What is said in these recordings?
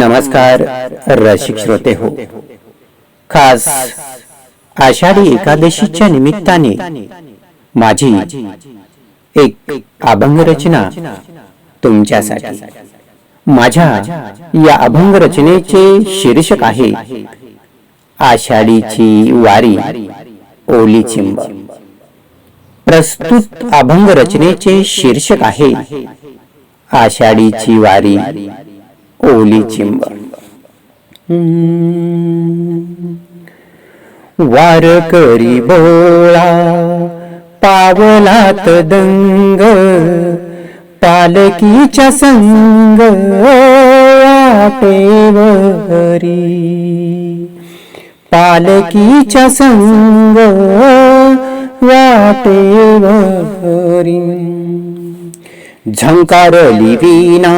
नमस्कार रसिक श्रोते हो. खास आषाढी एकादशीच्या निमित्ताने माझी एक अभंग रचना तुमच्यासाठी. माझ्या या अभंग रचनेचे शीर्षक आहे आषाढीची वारी ओली चिंब. प्रस्तुत अभंग रचनेचे शीर्षक आहे आषाढीची वारी ओली चिंब. वार करी बोळा पावलात दंग पालकीच्या संग वाटेवरी पालकीच्या संग वाटेवरी झंकारली वीणा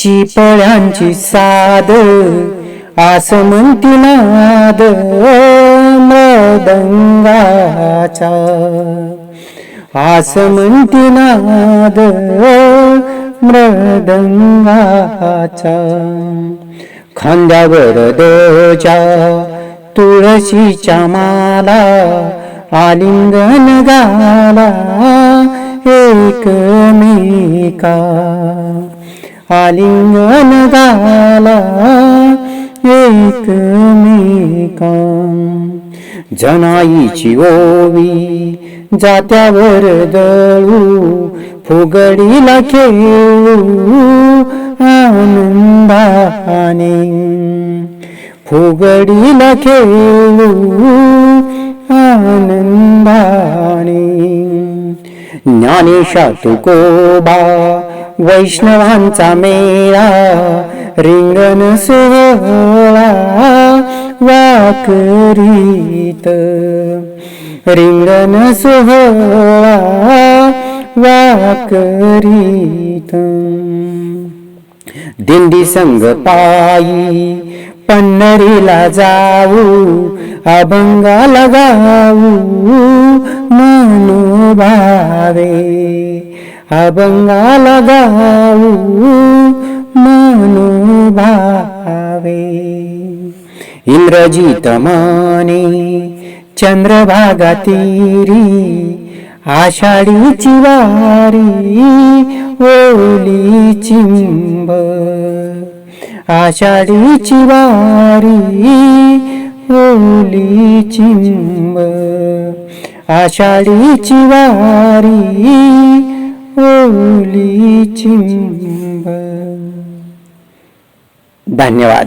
चिपळ्यांची साद आसमंती नाद मृदंगाचा आसमंती नाद मृदंगाचा खांद्यावर दोजा तुळशीच्या माला आलिंगन गाला एकमेका आलिंगन झाला एकमेका जनाईची ओवी जात्यावर दळू फुगडीला खेळू आनंदाने. फुगडीला खेळू आनंदाने. ज्ञानेशा तुकोबा वैष्णवांचा मेळा रिंगण सोहळा वाकरीत रिंगण सोहळा वाकरीत दिंडी संग पायी पन्नरीला जाऊ अभंगाला गाऊ मनोभावे अभंगाला गाऊ मनोभावे इंद्रजीत माने चंद्रभागा तीरी आषाढीची वारी ओली चिंब. आषाढीची वारी ओली चिंब. आषाढीची वारी ओली चिंब. धन्यवाद.